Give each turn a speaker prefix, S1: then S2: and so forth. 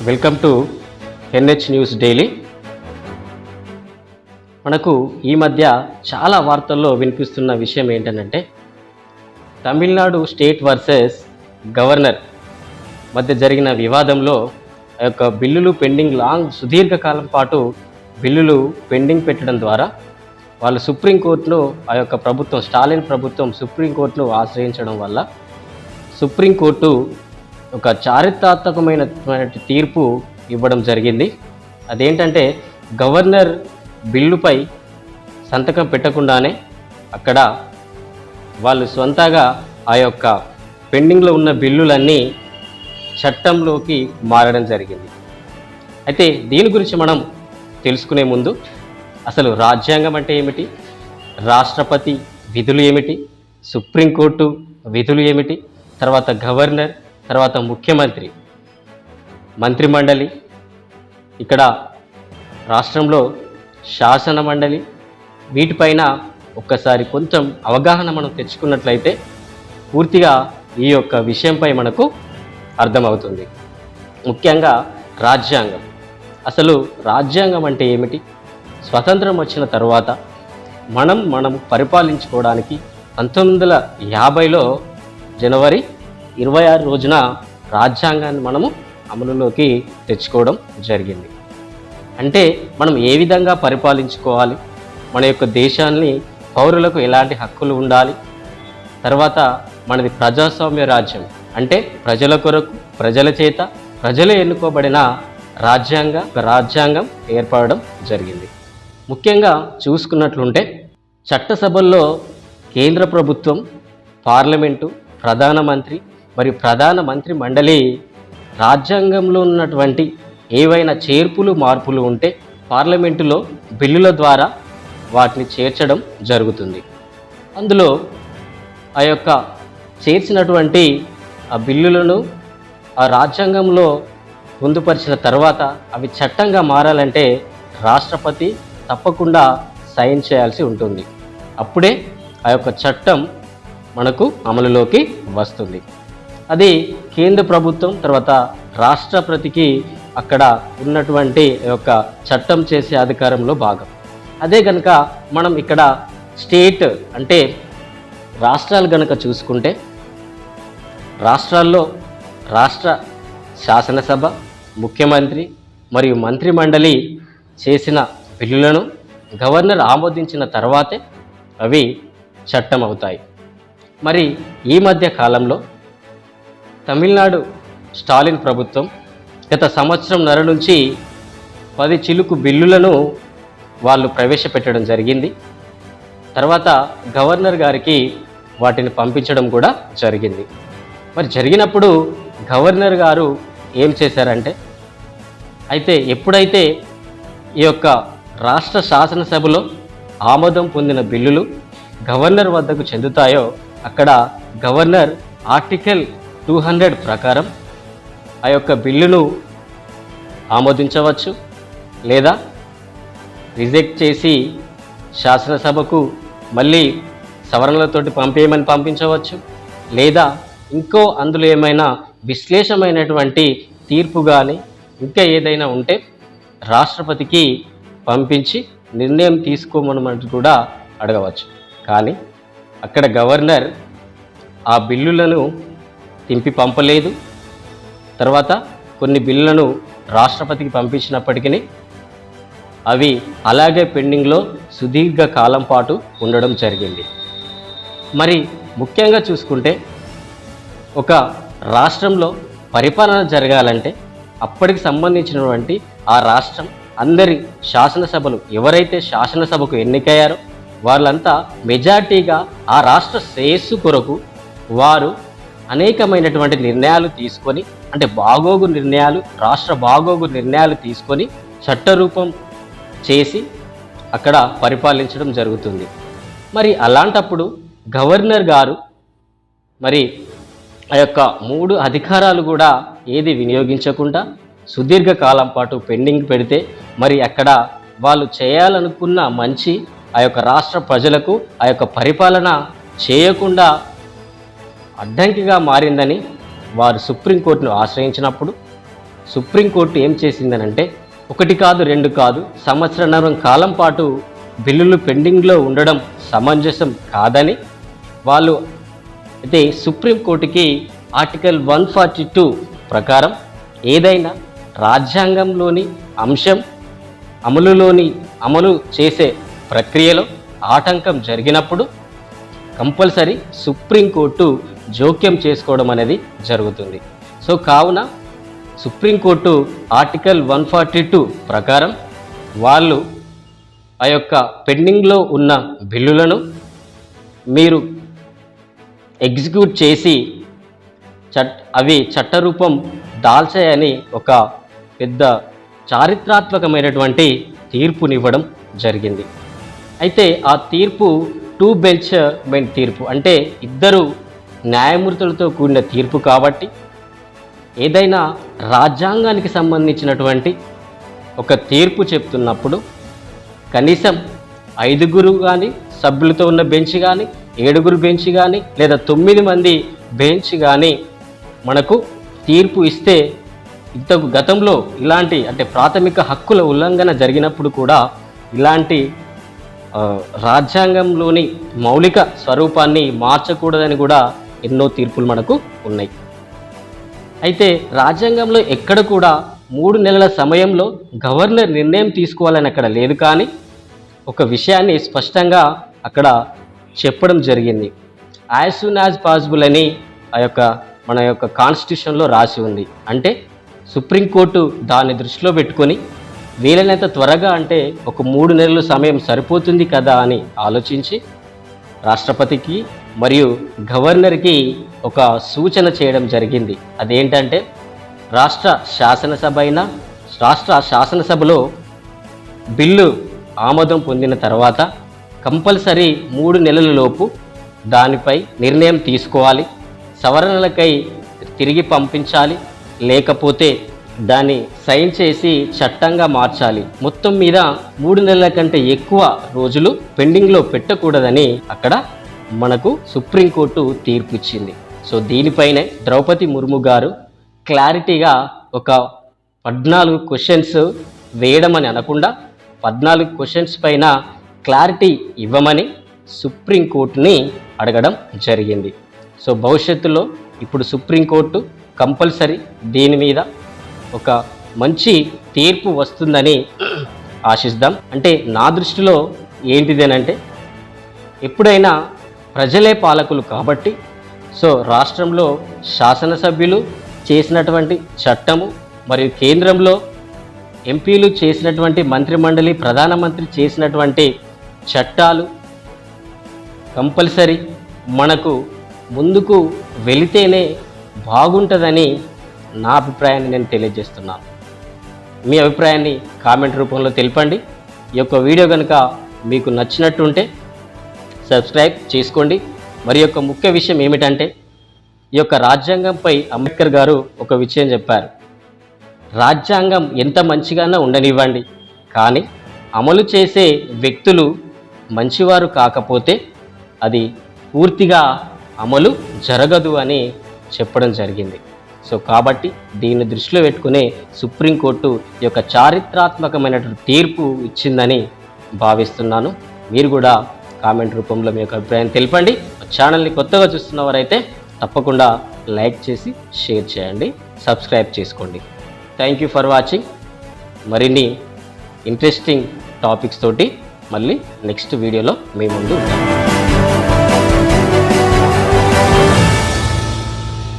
S1: Welcome to NH news daily. మనకు ఈ మధ్య చాలా వార్తల్లో వినిపిస్తున్న విషయం ఏంటంటే తమిళనాడు స్టేట్ వర్సెస్ గవర్నర్ మధ్య జరిగిన వివాదంలో ఆ యొక్క బిల్లులు పెండింగ్ లాంగ్ సుదీర్ఘకాలం పాటు బిల్లులు పెండింగ్ పెట్టడం ద్వారా వాళ్ళు సుప్రీంకోర్టును ఆ యొక్క ప్రభుత్వం స్టాలిన్ ప్రభుత్వం సుప్రీంకోర్టును ఆశ్రయించడం వల్ల సుప్రీంకోర్టు ఒక చారిత్రాత్మకమైన తీర్పు ఇవ్వడం జరిగింది. అదేంటంటే గవర్నర్ బిల్లుపై సంతకం పెట్టకుండానే అక్కడ వాళ్ళు సొంతగా ఆ యొక్క పెండింగ్లో ఉన్న బిల్లులన్నీ చట్టంలోకి మారడం జరిగింది. అయితే దీని గురించి మనం తెలుసుకునే ముందు అసలు రాజ్యాంగం అంటే ఏమిటి? రాష్ట్రపతి విధులు ఏమిటి? సుప్రీంకోర్టు విధులు ఏమిటి? తర్వాత గవర్నర్ తర్వాత ముఖ్యమంత్రి మంత్రిమండలి ఇక్కడ రాష్ట్రంలో శాసన మండలి వీటిపైన ఒక్కసారి కొంచెం అవగాహన మనం తెచ్చుకున్నట్లయితే పూర్తిగా ఈ యొక్క విషయంపై మనకు అర్థమవుతుంది. ముఖ్యంగా రాజ్యాంగం. అసలు రాజ్యాంగం అంటే ఏమిటి? స్వతంత్రం వచ్చిన తర్వాత మనం మనం పరిపాలించుకోవడానికి పంతొమ్మిది వందల యాభైలో జనవరి ఇరవై ఆరు రోజున రాజ్యాంగాన్ని మనము అమలులోకి తెచ్చుకోవడం జరిగింది. అంటే మనం ఏ విధంగా పరిపాలించుకోవాలి? మన యొక్క దేశాన్ని పౌరులకు ఎలాంటి హక్కులు ఉండాలి? తర్వాత మనది ప్రజాస్వామ్య రాజ్యం. అంటే ప్రజల కొరకు ప్రజల చేత ప్రజలు ఎన్నుకోబడిన రాజ్యాంగ రాజ్యాంగం ఏర్పడడం జరిగింది. ముఖ్యంగా చూసుకున్నట్లుంటే చట్టసభల్లో కేంద్ర ప్రభుత్వం పార్లమెంటు ప్రధానమంత్రి మరియు ప్రధాన మంత్రి మండలి రాజ్యాంగంలో ఉన్నటువంటి ఏవైనా చేర్పులు మార్పులు ఉంటే పార్లమెంటులో బిల్లుల ద్వారా వాటిని చేర్చడం జరుగుతుంది. అందులో ఆ యొక్క చేర్చినటువంటి ఆ బిల్లులను ఆ రాజ్యాంగంలో పొందుపరిచిన తర్వాత అవి చట్టంగా మారాలంటే రాష్ట్రపతి తప్పకుండా సైన్ చేయాల్సి ఉంటుంది. అప్పుడే ఆ యొక్క చట్టం మనకు అమలులోకి వస్తుంది. అది కేంద్ర ప్రభుత్వం తర్వాత రాష్ట్రపతికి అక్కడ ఉన్నటువంటి యొక్క చట్టం చేసే అధికారంలో భాగం. అదే కనుక మనం ఇక్కడ స్టేట్ అంటే రాష్ట్రాలు కనుక చూసుకుంటే రాష్ట్రాల్లో రాష్ట్ర శాసనసభ ముఖ్యమంత్రి మరియు మంత్రిమండలి చేసిన బిల్లులను గవర్నర్ ఆమోదించిన తర్వాతే అవి చట్టం అవుతాయి మరి ఈ మధ్య కాలంలో తమిళనాడు స్టాలిన్ ప్రభుత్వం గత సంవత్సరం నర నుంచి పది చిలుకు బిల్లులను వాళ్ళు ప్రవేశపెట్టడం జరిగింది. తర్వాత గవర్నర్ గారికి వాటిని పంపించడం కూడా జరిగింది. మరి జరిగినప్పుడు గవర్నర్ గారు ఏం చేశారంటే అయితే ఎప్పుడైతే ఈ యొక్క రాష్ట్ర శాసనసభలో ఆమోదం పొందిన బిల్లులు గవర్నర్ వద్దకు చెందుతాయో అక్కడ గవర్నర్ ఆర్టికల్ టూ హండ్రెడ్ ప్రకారం ఆ యొక్క బిల్లును ఆమోదించవచ్చు లేదా రిజెక్ట్ చేసి శాసనసభకు మళ్ళీ సవరణలతోటి పంపేయమని పంపించవచ్చు లేదా ఇంకో అందులో ఏమైనా విశ్లేషమైనటువంటి తీర్పు కానీ ఇంకా ఏదైనా ఉంటే రాష్ట్రపతికి పంపించి నిర్ణయం తీసుకోమనమంటూ కూడా అడగవచ్చు. కానీ అక్కడ గవర్నర్ ఆ బిల్లులను తింపి పంపలేదు. తర్వాత కొన్ని బిల్లులను రాష్ట్రపతికి పంపించినప్పటికీ అవి అలాగే పెండింగ్లో సుదీర్ఘ కాలం పాటు ఉండడం జరిగింది. మరి ముఖ్యంగా చూసుకుంటే ఒక రాష్ట్రంలో పరిపాలన జరగాలంటే అప్పటికి సంబంధించినటువంటి ఆ రాష్ట్రం అందరి శాసనసభలు ఎవరైతే శాసనసభకు ఎన్నికయ్యారో వాళ్ళంతా మెజార్టీగా ఆ రాష్ట్ర శ్రేయస్సు కొరకు వారు అనేకమైనటువంటి నిర్ణయాలు తీసుకొని అంటే బాగోగు నిర్ణయాలు రాష్ట్ర బాగోగు నిర్ణయాలు తీసుకొని చట్టరూపం చేసి అక్కడ పరిపాలించడం జరుగుతుంది. మరి అలాంటప్పుడు గవర్నర్ గారు మరి ఆ యొక్క మూడు అధికారాలు కూడా ఏది వినియోగించకుండా సుదీర్ఘ కాలం పాటు పెండింగ్ పెడితే మరి అక్కడ వాళ్ళు చేయాలనుకున్న మంచి ఆ యొక్క రాష్ట్ర ప్రజలకు ఆ యొక్క పరిపాలన చేయకుండా అడ్డంకిగా మారిందని వారు సుప్రీంకోర్టును ఆశ్రయించినప్పుడు సుప్రీంకోర్టు ఏం చేసిందనంటే ఒకటి కాదు రెండు కాదు సంవత్సరన్నర కాలం పాటు బిల్లులు పెండింగ్లో ఉండడం సమంజసం కాదని వాళ్ళు అయితే సుప్రీంకోర్టుకి ఆర్టికల్ వన్ ఫార్టీ టూ ప్రకారం ఏదైనా రాజ్యాంగంలోని అంశం అమలులోని అమలు చేసే ప్రక్రియలో ఆటంకం జరిగినప్పుడు కంపల్సరీ సుప్రీంకోర్టు జోక్యం చేసుకోవడం అనేది జరుగుతుంది. సో కావున Supreme Court article one forty two ప్రకారం వాళ్ళు ఆ యొక్క పెండింగ్లో ఉన్న బిల్లులను మీరు ఎగ్జిక్యూట్ చేసి చట్ అవి చట్టరూపం దాల్చాయని ఒక పెద్ద చారిత్రాత్మకమైనటువంటి తీర్పునివ్వడం జరిగింది. అయితే ఆ తీర్పు టూ బెంచ్ బెంచ్ తీర్పు అంటే ఇద్దరు న్యాయమూర్తులతో కూడిన తీర్పు కాబట్టి ఏదైనా రాజ్యాంగానికి సంబంధించినటువంటి ఒక తీర్పు చెప్తున్నప్పుడు కనీసం ఐదుగురు కానీ సభ్యులతో ఉన్న బెంచ్ కానీ ఏడుగురు బెంచ్ కానీ లేదా తొమ్మిది మంది బెంచ్ కానీ మనకు తీర్పు ఇస్తే ఇంత గతంలో ఇలాంటి అంటే ప్రాథమిక హక్కుల ఉల్లంఘన జరిగినప్పుడు కూడా ఇలాంటి రాజ్యాంగంలోని మౌలిక స్వరూపాన్ని మార్చకూడదని కూడా ఎన్నో తీర్పులు మనకు ఉన్నాయి. అయితే రాజ్యాంగంలో ఎక్కడ కూడా మూడు నెలల సమయంలో గవర్నర్ నిర్ణయం తీసుకోవాలని అక్కడ లేదు కానీ ఒక విషయాన్ని స్పష్టంగా అక్కడ చెప్పడం జరిగింది. యాజ్ సూన్ యాజ్ పాసిబుల్ అని ఆ యొక్క మన యొక్క కాన్స్టిట్యూషన్లో రాసి ఉంది. అంటే సుప్రీంకోర్టు దాన్ని దృష్టిలో పెట్టుకొని వీలైనంత త్వరగా అంటే ఒక మూడు నెలల సమయం సరిపోతుంది కదా అని ఆలోచించి రాష్ట్రపతికి మరియు గవర్నర్కి ఒక సూచన చేయడం జరిగింది. అదేంటంటే రాష్ట్ర శాసనసభ అయినా రాష్ట్ర శాసనసభలో బిల్లు ఆమోదం పొందిన తర్వాత కంపల్సరీ మూడు నెలల లోపు దానిపై నిర్ణయం తీసుకోవాలి. సవరణలకై తిరిగి పంపించాలి. లేకపోతే దాన్ని సైన్ చేసి చట్టంగా మార్చాలి. మొత్తం మీద మూడు నెలల కంటే ఎక్కువ రోజులు పెండింగ్లో పెట్టకూడదని అక్కడ మనకు సుప్రీంకోర్టు తీర్పు ఇచ్చింది సో దీనిపైనే ద్రౌపది ముర్ము గారు క్లారిటీగా ఒక పద్నాలుగు క్వశ్చన్స్ వేయడం అని అనకుండా పద్నాలుగు క్వశ్చన్స్ పైన క్లారిటీ ఇవ్వమని సుప్రీంకోర్టుని అడగడం జరిగింది. సో భవిష్యత్తులో ఇప్పుడు సుప్రీంకోర్టు కంపల్సరీ దీని మీద ఒక మంచి తీర్పు వస్తుందని ఆశిద్దాం అంటే నా దృష్టిలో ఏంటిదేనంటే ఎప్పుడైనా ప్రజలే పాలకులు కాబట్టి సో రాష్ట్రంలో శాసనసభ్యులు చేసినటువంటి చట్టము మరియు కేంద్రంలో ఎంపీలు చేసినటువంటి మంత్రిమండలి ప్రధానమంత్రి చేసినటువంటి చట్టాలు కంపల్సరీ మనకు ముందుకు వెళితేనే బాగుంటుందని నా అభిప్రాయాన్ని నేను తెలియజేస్తున్నాను. మీ అభిప్రాయాన్ని కామెంట్ రూపంలో తెలపండి. ఈ యొక్క వీడియో కనుక మీకు నచ్చినట్టుంటే సబ్స్క్రైబ్ చేసుకోండి. మరి యొక్క ముఖ్య విషయం ఏమిటంటే ఈ యొక్క రాజ్యాంగంపై అంబేద్కర్ గారు ఒక విషయం చెప్పారు. రాజ్యాంగం ఎంత మంచిగానో ఉండనివ్వండి కానీ అమలు చేసే వ్యక్తులు మంచివారు కాకపోతే అది పూర్తిగా అమలు జరగదు అని చెప్పడం జరిగింది. సో కాబట్టి దీన్ని దృష్టిలో పెట్టుకునే సుప్రీంకోర్టు ఈ యొక్క చారిత్రాత్మకమైనటువంటి తీర్పు ఇచ్చిందని భావిస్తున్నాను. మీరు కూడా కామెంట్ రూపంలో మీ యొక్క అభిప్రాయం తెలపండి. ఛానల్ని కొత్తగా చూస్తున్నవారైతే తప్పకుండా లైక్ చేసి షేర్ చేయండి. సబ్స్క్రైబ్ చేసుకోండి. థ్యాంక్ యూ ఫర్ వాచింగ్ మరిన్ని ఇంట్రెస్టింగ్ టాపిక్స్ తోటి మళ్ళీ నెక్స్ట్ వీడియోలో మీ ముందు ఉంటాను